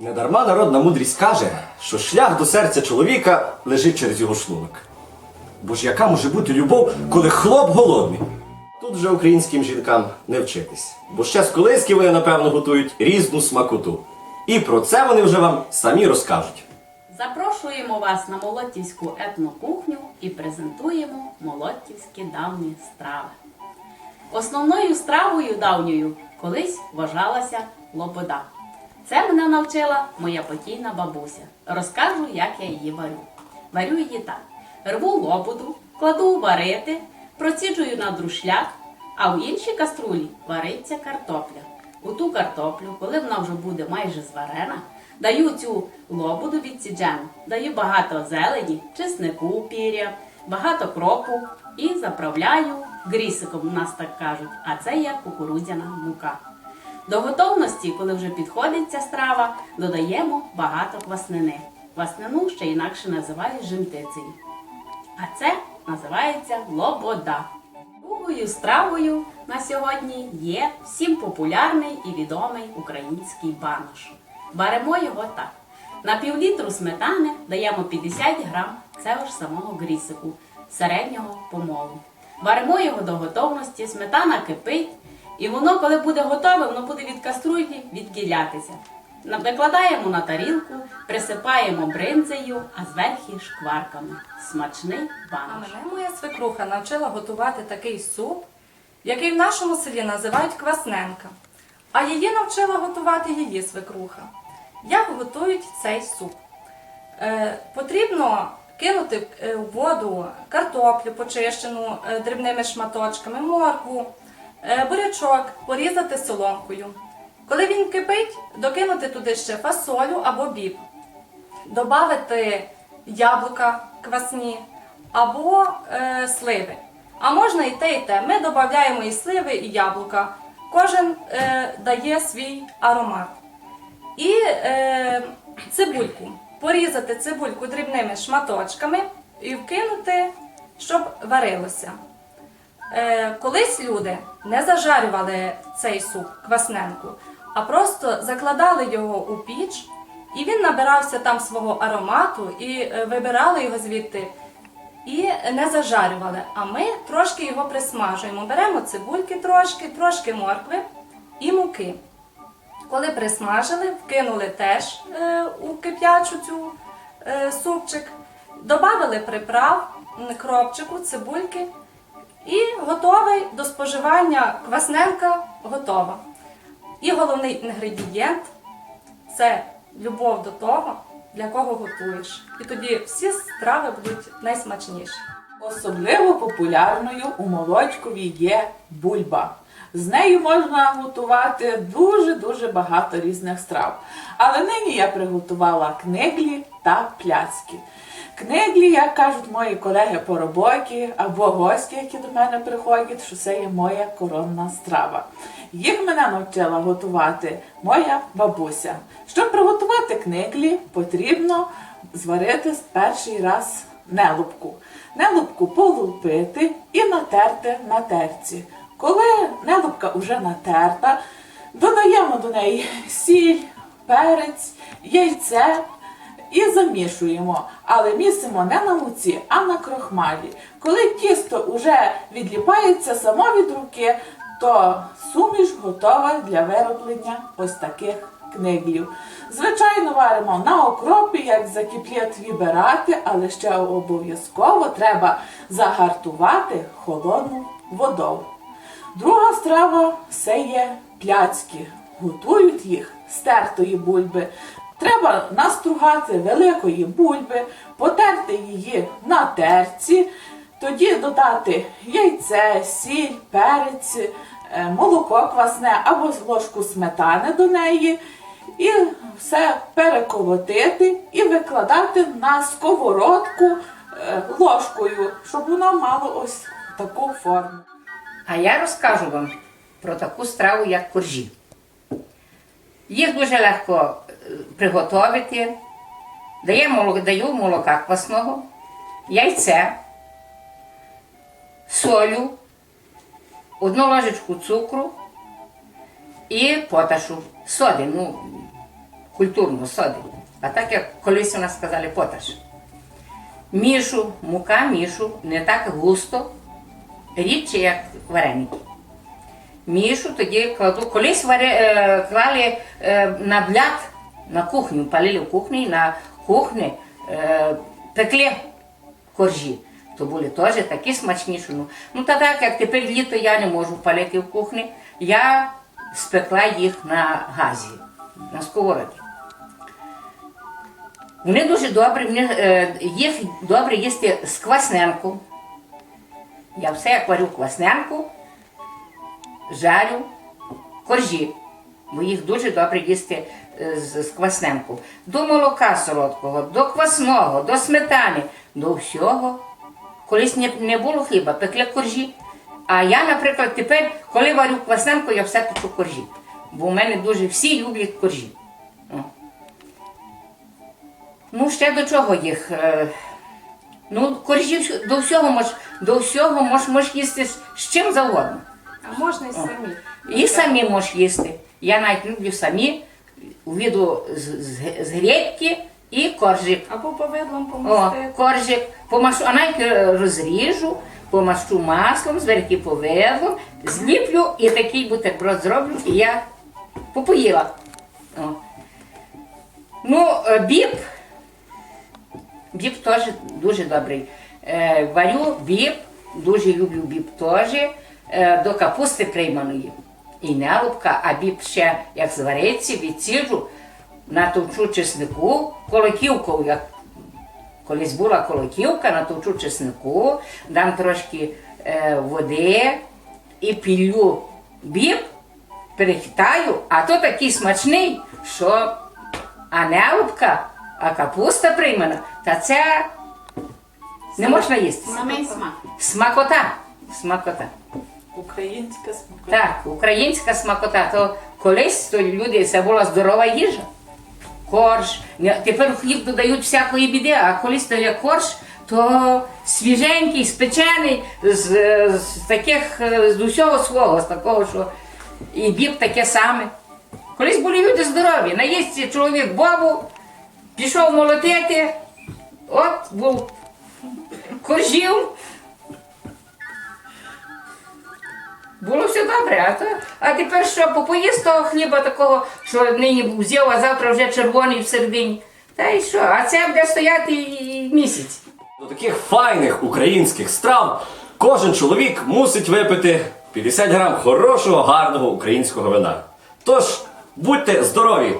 Недарма народна мудрість каже, що шлях до серця чоловіка лежить через його шлунок. Бо ж яка може бути любов, коли хлоп голодний? Тут вже українським жінкам не вчитись. Бо ще з колиски вони, напевно, готують різну смакоту. І про це вони вже вам самі розкажуть. Запрошуємо вас на Молодтівську етнокухню і презентуємо молодтівські давні страви. Основною стравою давньою колись вважалася лобода. Це мене навчила моя покійна бабуся. Розкажу, як я її варю. Варю її так: рву лободу, кладу варити, проціджую на друшлях, а в іншій каструлі вариться картопля. У ту картоплю, коли вона вже буде майже зварена, даю цю лободу відсіджену, даю багато зелені, чеснику піря, багато кропу і заправляю грісиком, у нас так кажуть, а це є кукурудзяна мука. До готовності, коли вже підходить ця страва, додаємо багато кваснини. Кваснину ще інакше називають жемтицею. А це називається лобода. Другою стравою на сьогодні є всім популярний і відомий український банош. Беремо його так. На півлітру сметани даємо 50 грам цього ж самого грісику середнього помолу. Варимо його до готовності, сметана кипить, і воно, коли буде готове, воно буде від каструльки відділятися. На- Викладаємо на тарілку, присипаємо бринзею, а зверху шкварками. Смачний А мене моя свекруха навчила готувати такий суп, який в нашому селі називають квасненка. А її навчила готувати її свекруха. Як готують цей суп? Е, потрібно кинути е, в воду картоплю почищену е, дрібними шматочками, моркву, бурячок, порізати соломкою. Коли він кипить, докинути туди ще фасолю або біб додати яблука квасні або е, сливи. А можна і те, і те. Ми додаємо і сливи, і яблука. Кожен е, дає свій аромат. І е, цибульку. Порізати цибульку дрібними шматочками і вкинути, щоб варилося. Е, колись люди не зажарювали цей суп квасненку, а просто закладали його у піч, і він набирався там свого аромату і е, вибирали його звідти. І не зажарювали. А ми трошки його присмажуємо. Беремо цибульки трошки, трошки моркви і муки. Коли присмажили, вкинули теж е, у кип'ячу цю супчик, додали приправ, кропчику, цибульки і готовий до споживання квасненка готова. І головний інгредієнт це любов до того, для кого готуєш. І тоді всі страви будуть найсмачніші. Особливо популярною у Молодькові є бульба. З нею можна готувати дуже-дуже багато різних страв. Але нині я приготувала книглі та пляцки. Книглі, як кажуть мої колеги по роботі або гості, які до мене приходять, що це є моя коронна страва. Їх мене навчила готувати моя бабуся. Щоб приготувати книглі, потрібно зварити перший раз нелубку. Нелубку полупити і натерти на терці. Коли нелубка вже натерта, додаємо до неї сіль, перець, яйце і замішуємо. Але місимо не на муці, а на крохмалі. Коли тісто вже відліпається само від руки, то суміш готова для вироблення ось таких книглів. Звичайно, варимо на окропі, як закип'ять вибирати, але ще обов'язково треба загартувати холодну водою. Друга страва це є пляцки. Готують їх з тертої бульби. Треба настругати великої бульби, потерти її на терці, тоді додати яйце, сіль, перець, е, молоко квасне або ложку сметани до неї. І все переколотити і викладати на сковородку е, ложкою, щоб воно мало ось таку форму. А я розкажу вам про таку страву, як коржі. Їх дуже легко приготувати. Даю молока, даю молока квасного, яйце, солю, одну ложечку цукру і поташу, соди, ну, культурно соди. А так як колись у нас сказали поташ. Мішу, мука мішу не так густо, рідше, як вареники. Мішу тоді кладу. Колись варе, е, клали е, на бляд на кухню, палили в кухні, на кухні е, пекли коржі. То були теж такі смачні, що ну. Ну та так, як тепер літо я не можу палити в кухні, я спекла їх на газі, на сковороді. Вони дуже добрі, вони, е, їх добре їсти з квасненку. Я все як варю квасненку, жарю коржі, бо їх дуже добре їсти з, квасненку. До молока солодкого, до квасного, до сметани, до всього. Колись не, не було хліба, пекли коржі. А я, наприклад, тепер, коли варю квасненку, я все печу коржі. Бо в мене дуже всі люблять коржі. Ну, ще до чого їх? е, Ну, коржі до всього мож, до всього мож, мож їсти з, з чим завгодно. А можна й самі. І самі можеш їсти. Я навіть люблю самі віду з, з, з гречки і коржик. Або повидлом О, помістити. коржик, помашу, а навіть е, розріжу, помащу маслом, зверху поведлом, зліплю і такий бутерброд зроблю, і я попоїла. О. Ну, е, біб, біб теж дуже добрий. Е, варю біб, дуже люблю біб теж, е, до капусти прийманої. І не лупка, а біб ще як звариться, відсіджу, натовчу чеснику, колоківкою, як Колись була колоківка, натовчу чеснику, дам трошки е, води і пілю біб, перехитаю, а то такий смачний, що а нелопка, а капуста приймана, та це не можна їсти. Смакота. Смакота. Українська смакота. Так, українська смакота. То колись то люди це була здорова їжа. Корж. Тепер хліб додають всякої біди, а колись то є корж, то свіженький, спечений, з, з таких, з усього свого, з такого, що і біб таке саме. Колись були люди здорові, наїсться чоловік бобу, пішов молотити, от був коржів, Було все добре, а, то, а тепер що, попоїсть того хліба такого, що нині взяв, а завтра вже червоний всередині. Та й що? А це буде стояти і місяць. До таких файних українських страв кожен чоловік мусить випити 50 грам хорошого, гарного українського вина. Тож, будьте здорові!